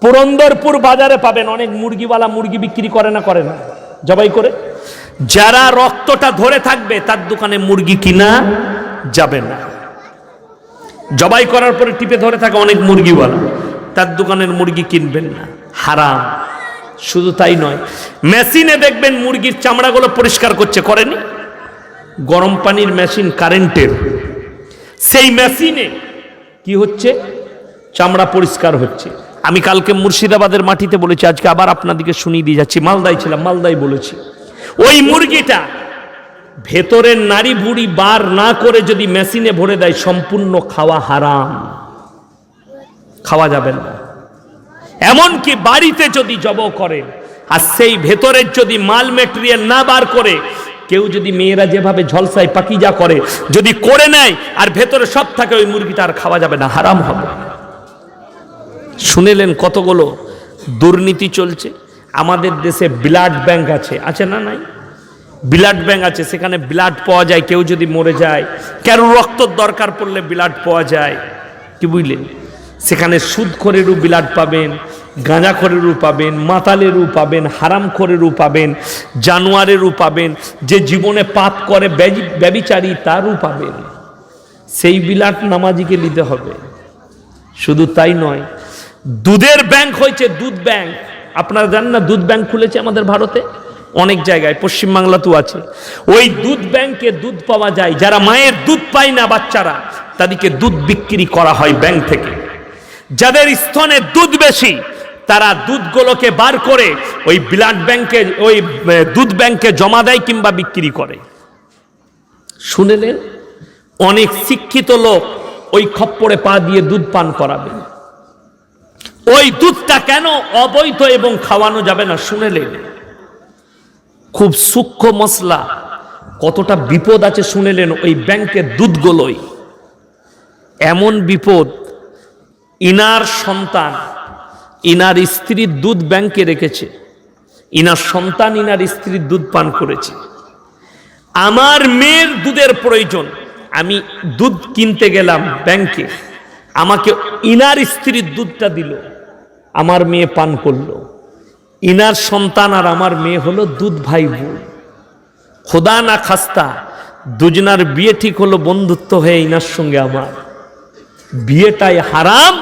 পুরন্দরপুর বাজারে পাবেন। অনেক মুরগিওয়ালা মুরগি বিক্রি করে না করে না। জবাই করে। যারা রক্তটা ধরে থাকবে, তার দোকানে মুরগি কিনা যাবে না। জবাই করার পরে টিপে ধরে থাকে অনেক মুরগিওয়ালা। তার দোকানের মুরগি কিনবেন না। হারাম। শুধু তাই নয়, মেশিনে দেখবেন মুরগির চামড়াগুলো পরিষ্কার করছে। করেনি? গরম পানির মেশিন কারেন্টের। সেই মেশিনে কি হচ্ছে? চামড়া পরিষ্কার হচ্ছে। আমি কালকে মুর্শিদাবাদের মাটিতে বলেছি, আজকে আবার আপনাদেরকে শুনিয়ে দিয়ে যাচ্ছি। মালদাই ছিলাম মালদাই বলেছি। ওই মুরগিটা ভেতরের নারী বুড়ি বার না করে যদি মেশিনে ভরে দেয়, সম্পূর্ণ খাওয়া হারাম। খাওয়া যাবে না। এমনকি বাড়িতে যদি জব করে, আর সেই ভেতরের যদি মাল মেটেরিয়াল না বার করে, কেউ যদি মেয়েরা যেভাবে ঝলসায় পাকিজা করে, যদি করে নেয়, আর ভেতরে সব থাকে, ওই মুরগিটা আর খাওয়া যাবে না, হারাম হবে। শুনেলেন কতগুলো দুর্নীতি চলছে। আমাদের দেশে ব্লাড ব্যাংক আছে। আছে না নাই? ব্লাড ব্যাংক আছে, সেখানে ব্লাড পাওয়া যায়, কেউ যদি মরে যায়। কেন রক্তর দরকার পড়লে ব্লাড পাওয়া যায়? কি বুঝলেন? সেখানে সুদখোরেরও ব্লাড পাবেন গাঁজাখোরেরও পাবেন, মাতালেরও পাবেন হারামখোরেরও পাবেন, জানোয়ারেরও পাবেন, যে জীবনে পাপ করে, ব্যবি- ব্যভিচারী তারও পাবেন। সেই বিলাট নামাজিকে নিতে হবে। শুধু তাই নয় দুধের ব্যাংক হয়েছে দুধ ব্যাংক আপনারা জানেন না, দুধ ব্যাংক খুলেছে আমাদের ভারতে? অনেক জায়গায় পশ্চিমবাংলাতেও আছে। ওই দুধ ব্যাংকে দুধ পাওয়া যায়, যারা মায়ের দুধ পায় না বাচ্চারা, তাদেরকে দুধ বিক্রি করা হয় ব্যাংক থেকে। যাদের স্তনে দুধ বেশি, তারা দুধগুলোকে বার করে ওই ব্লাড ব্যাংকে ওই দুধ ব্যাংকে জমা দেয় কিংবা বিক্রি করে। শুনেলেন? অনেক শিক্ষিত লোক ওই খপ্পরে পা দিয়ে দুধ পান করাবে। ওই দুধটা কেন অবৈধ এবং খাওয়ানো যাবে না? শুনেলেন খুব সূক্ষ্ম মশলা। কতটা বিপদ আছে শুনেলেন ওই ব্যাংকের দুধগুলোই। এমন বিপদ, ইনার সন্তান, ইনার স্ত্রীর দুধ ব্যাংকে রেখেছে। ইনার সন্তান, ইনার স্ত্রীর দুধ পান করেছে। আমার মেয়ের দুধের প্রয়োজন। আমি দুধ কিনতে গেলাম ব্যাংকে। আমাকে ইনার স্ত্রীর দুধটা দিল। আমার মেয়ে পান করল। ইনার সন্তান আর আমার মেয়ে হলো দুধ ভাই বোন। খোদা না খাস্তা, দুজনার বিয়ে ঠিক হলো বন্ধুত্ব হয়ে ইনার সঙ্গে আমার। বিয়েটাই হারাম,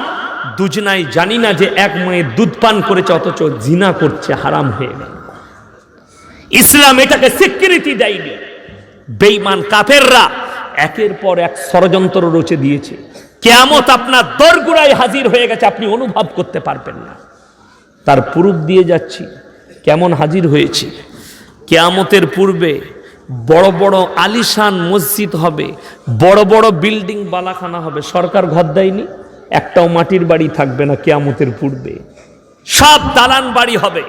দুজনাই জানি না যে এক মেয়ে দুধ পান করেছে, অথচ জিনা করছে, হারাম হয়ে গেল। ইসলাম এটাকে স্বীকৃতি দেয়নি। বেইমান কাফেররা একের পর এক ষড়যন্ত্র রচে দিয়েছে। কেয়ামত আপনার দরগুড়ায় হাজির হয়ে গেছে, আপনি অনুভব করতে পারবেন না। তার পুরুপ দিয়ে যাচ্ছি, কেমন হাজির হয়েছে? কেয়ামতের পূর্বে বড় বড় আলিশান মসজিদ হবে, বড় বড় বিল্ডিং বালাখানা হবে। সরকার ঘর দেয়নি, একটাও মাটির বাড়ি থাকবে না কেয়ামতের পূর্বে। সব দালান বাড়ি হবে,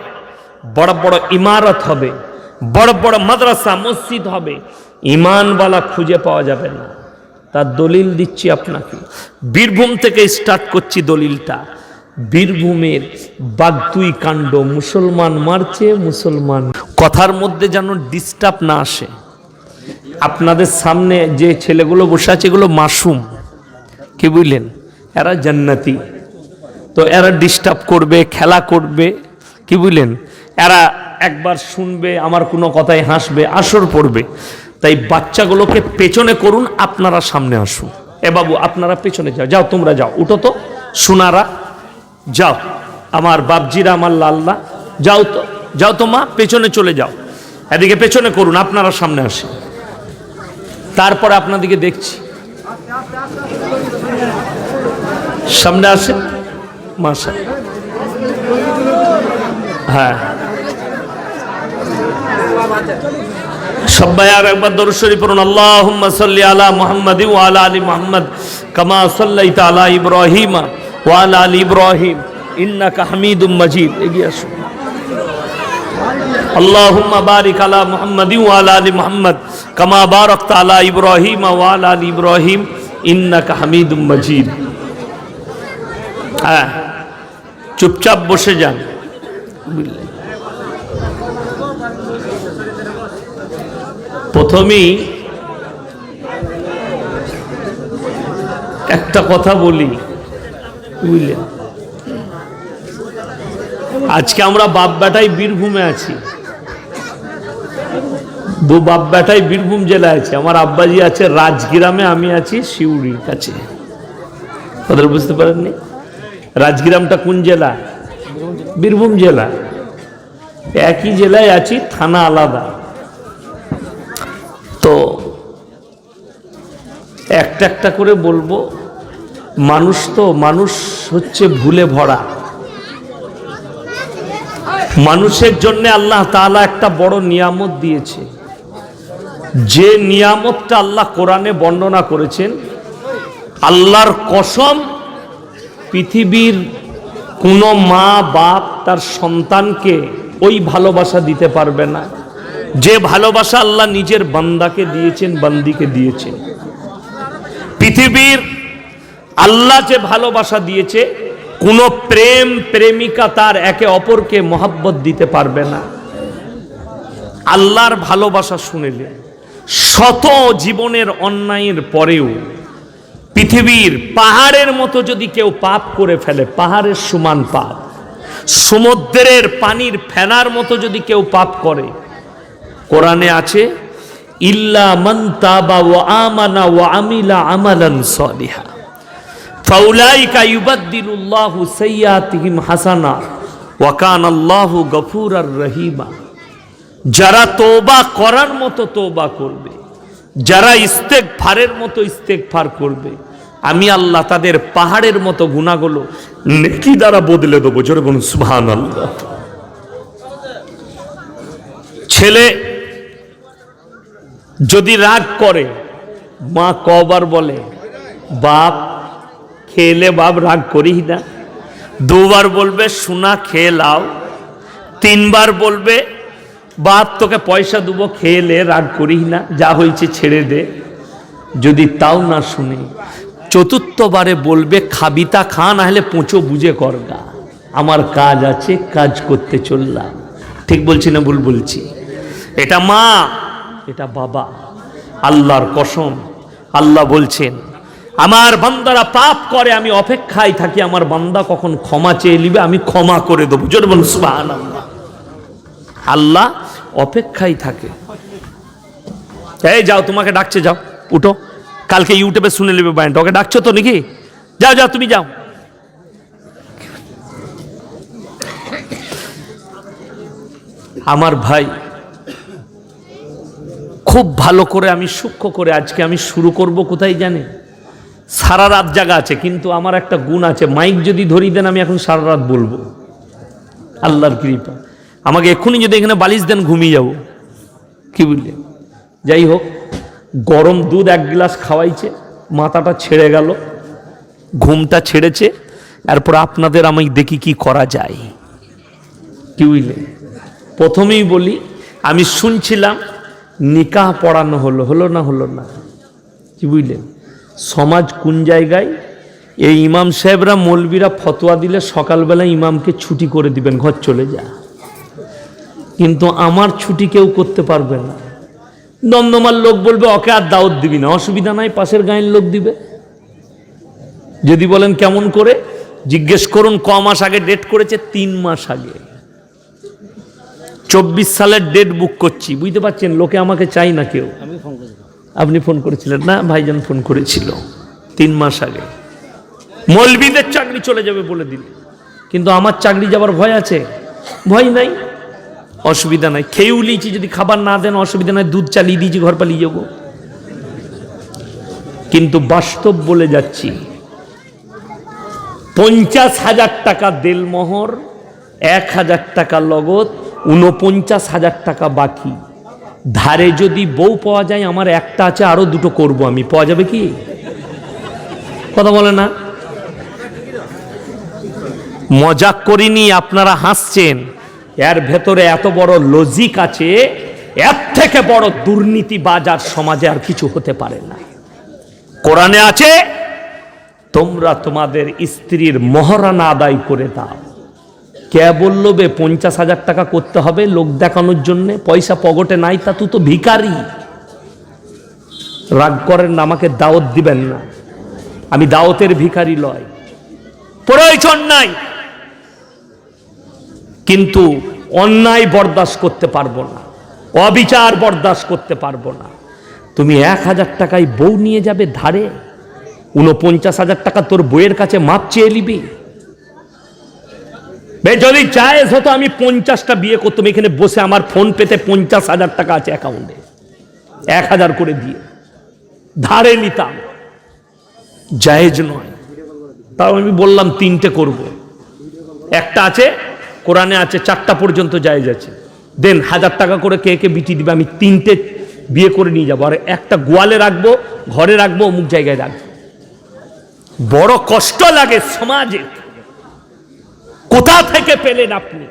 বড় বড় ইমারত হবে, বড় বড় মাদ্রাসা, মসজিদ হবে। ইমানওয়ালা খুঁজে পাওয়া যাবে না। তার দলিল দিচ্ছি আপনাকে। বীরভূম থেকে স্টার্ট করছি দলিলটা। বীরভূমের বাগতুই কাণ্ড মুসলমান মারছে, মুসলমান কথার মধ্যে যেন ডিস্টার্ব না আসে। আপনাদের সামনে যে ছেলেগুলো বসে আছে, এগুলো মাসুম। কি বুঝলেন? এরা জান্নাতি। তো এরা ডিস্টার্ব করবে, খেলা করবে। কি বুঝলেন? এরা একবার শুনবে, আমার কোনো কথায় হাসবে, আসর পড়বে। তাই বাচ্চাগুলোকে পেছনে করুন, আপনারা সামনে আসুন। এ বাবু, আপনারা পেছনে যাও। যাও, তোমরা যাও। উঠো তো। সোনারা, যাও। আমার বাপজিরা, আমার লাল্লা, যাও তো। যাও তো মা, পেছনে চলে যাও। এদিকে পেছনে করুন, আপনারা সামনে আসেন। তারপরে আপনাদেরকে দেখছি। সামনে আসেন? মাসা হ্যাঁ। সবাই আর একবার দরুদ শরীফ পড়ুন আল্লাহুম্মা সাল্লি আলা মুহাম্মাদি ওয়া আলা আলি মুহাম্মাদ কামা সাল্লাইতা আলা ইব্রাহিম ওয়া আলা আলি ইব্রাহিম ইন্নাকা হামিদুম মাজিদ এগিয়ে আসুন اللهم بارك على محمد وعلى ال محمد كما باركت على ابراهيم وعلى ال ابراهيم انك حميد مجيد হ্যাঁ চুপচাপ বসে যান বুঝলেন প্রথমেই একটা কথা বলি বুঝলেন আজকে আমরা বাপ বেটাই বীরভূমে আছি। দু বাপ বেটাই বীরভূম জেলায় আছে। আমার আব্বাজি আছে রাজগ্রামে, আমি আছি শিউড়ির কাছে। ওদের বুঝতে পারেননি? রাজগ্রামটা কোন জেলা? বীরভূম জেলা। একই জেলায় আছি, থানা আলাদা। তো একটা একটা করে বলব, মানুষ তো মানুষ হচ্ছে ভুলে ভরা। মানুষের জন্য আল্লাহ তাআলা একটা বড় নিয়ামত দিয়েছে। যে নিয়ামতটা আল্লাহ কোরআনে বর্ণনা করেছেন, আল্লাহর কসম পৃথিবীর কোনো মা বাপ তার সন্তানকে ওই ভালোবাসা দিতে পারবে না। যে ভালোবাসা আল্লাহ নিজের বান্দাকে দিয়েছেন, বান্দিকে দিয়েছেন। পৃথিবীর আল্লাহ যে ভালোবাসা দিয়েছে, কোনো প্রেম প্রেমিকা তার একে অপরকে মহাব্বত দিতে পারবে না। আল্লাহর ভালোবাসা শুনেলে শত জীবনের অন্যায়ের পরেও পৃথিবীর পাহাড়ের মতো যদি কেউ পাপ করে ফেলে, পাহাড়ের সমান পাপ, সমুদ্রের পানির ফেনার মতো যদি কেউ পাপ করে কোরআনে আছে, ইল্লা মান তাবা ওয়া আমানা ওয়া আমিলা আমালান সালিহা। ফাউলাইকা ইউবাদদিলুল্লাহু সাইয়্যাতিহিম হাসানা ওয়া কানাল্লাহু গফুরার রহিমা। যারা তওবা করার মতো তওবা করবে, যারা ইস্তেগফারের মতো ইস্তেগফার করবে, আমি আল্লাহ তাদের পাহাড়ের মতো গুণাগুলো নেকি দ্বারা বদলে দেবো। জোরে বলুন, সুবহানাল্লাহ। ছেলে যদি রাগ করে, মা কবার বলে, বাপ, খেলে বাপ রাগ করিস না। দুবার বলবে, সোনা, খেয়ে লাও। তিনবার বলবে, বাপ, তোকে পয়সা দেবো, খেলে রাগ করিস না, যা হয়েছে ছেড়ে দে। যদি তাও না শুনে, চতুর্থবারে বলবে, খাবিতা খা না হলে পোঁচো বুঝে করগা আমার কাজ আছে, কাজ করতে চললাম। ঠিক বলছি না ভুল বলছি? এটা মা এটা বাবা, আল্লাহর কসম, আল্লাহ বলছেন, আমার বান্দারা পাপ করে, আমি অপেক্ষায় থাকি, আমার বান্দা কখন ক্ষমা চেয়ে নিবে, আমি ক্ষমা করে দেবো। জোর বলুন আল্লাহ অপেক্ষায় থাকে। এই যাও, তোমাকে ডাকছে, যাও, উঠো। কালকে ইউটিউবে শুনে নেবে বায়নটা। ওকে ডাকছো তো নাকি? যাও যাও, তুমি যাও। আমার ভাই খুব ভালো করে আমি সূক্ষ্ম করে আজকে আমি শুরু করব, কোথায় জানে? সারা রাত জায়গা আছে, কিন্তু আমার একটা গুণ আছে। মাইক যদি ধরি দেন, আমি এখন সারা রাত বলব। আল্লাহর কৃপা। আমাকে এক্ষুনি যদি এখানে বালিশ দেন, ঘুমিয়ে যাব। কি বুঝলে যাই হোক, গরম দুধ এক গ্লাস খাওয়াইছে, মাথাটা ছেড়ে গেল, ঘুমটা ছেড়েছে, এরপর আপনাদের আমি দেখি কি করা যায়। কি বুঝলে? প্রথমেই বলি, আমি শুনছিলাম নিকাহ পড়ানো হলো হলো না হলো না? কি বুঝলেন? সমাজ কোন জায়গায়? এই ইমাম সাহেবরা, মৌলবীরা ফতোয়া দিলে সকালবেলা ইমামকে ছুটি করে দিবেন, ঘর চলে যা। কিন্তু আমার ছুটি কেউ করতে পারবে না। দমদমার লোক বলবে, ওকে আর দাওয়াত দিবি না। অসুবিধা নাই, পাশের গায়ের লোক দিবে। যদি বলেন কেমন করে, জিজ্ঞেস করুন, ক মাস আগে ডেট করেছে? তিন মাস আগে। চব্বিশ সালের ডেট বুক করছি। বুঝতে পারছেন? লোকে আমাকে চাই না কেউ। আপনি ফোন করেছিলেন? না ভাইজান ফোন করেছিল। তিন মাস আগে। মলবিদের চাকরি চলে যাবে বলে দিলে। কিন্তু আমার চাকরি যাবার ভয় আছে? ভয় নাই। অসুবিধা নাই। খেয়েও লিয়েছি যদি খাবার না দেন অসুবিধা নাই। দুধ চালিয়ে দিয়েছি ঘর পালিয়ে যাব। কিন্তু বাস্তব বলে যাচ্ছি পঞ্চাশ হাজার টাকা দেলমোহর এক হাজার টাকা লগত উনপঞ্চাশ হাজার টাকা বাকি। ধারে যদি বউ পাওয়া যায়, আমার একটা আছে, আরও দুটো করব আমি। পাওয়া যাবে কি? কথা বলে না। মজাক করিনি, আপনারা হাসছেন। এর ভেতরে এত বড় লজিক আছে, এর থেকে বড় দুর্নীতি বাজার সমাজে আর কিছু হতে পারে না। কোরআনে আছে, তোমরা তোমাদের স্ত্রীর মহারানা আদায় করে দাও। কে বলল বে পঞ্চাশ হাজার টাকা করতে হবে, লোক দেখানোর জন্যে। পয়সা পগটে নাই, তা তুই তো ভিখারি। রাগ করেন না, আমাকে দাওয়াত দিবেন না। আমি দাওয়াতের ভিখারি লয়। প্রয়োজন নাই। কিন্তু অন্যায় বরদাস্ত করতে পারব না। অবিচার বরদাস্ত করতে পারব না। তুমি এক হাজার টাকায় বউ নিয়ে যাবে ধারে। উনপঞ্চাশ হাজার টাকা তোর বইয়ের কাছে মাপ চেয়ে নিবি। যদি চায় হতো আমি পঞ্চাশটা বিয়ে করতাম, এখানে বসে আমার ফোন পেতে পঞ্চাশ হাজার টাকা আছে অ্যাকাউন্টে এক হাজার করে দিয়ে। ধারে নিতাম। জায়েজ নয়। তাও আমি বললাম তিনটে করব। একটা আছে, কোরআনে আছে, চারটা পর্যন্ত জায়েজ আছে। দেন হাজার টাকা করে কে কে বিটি দিবে, আমি তিনটে বিয়ে করে নিয়ে যাব। আর একটা গোয়ালে রাখব, ঘরে রাখব, অমুক জায়গায় রাখব। বড় কষ্ট লাগে সমাজে। কোথা থেকে পেলেন আপনি?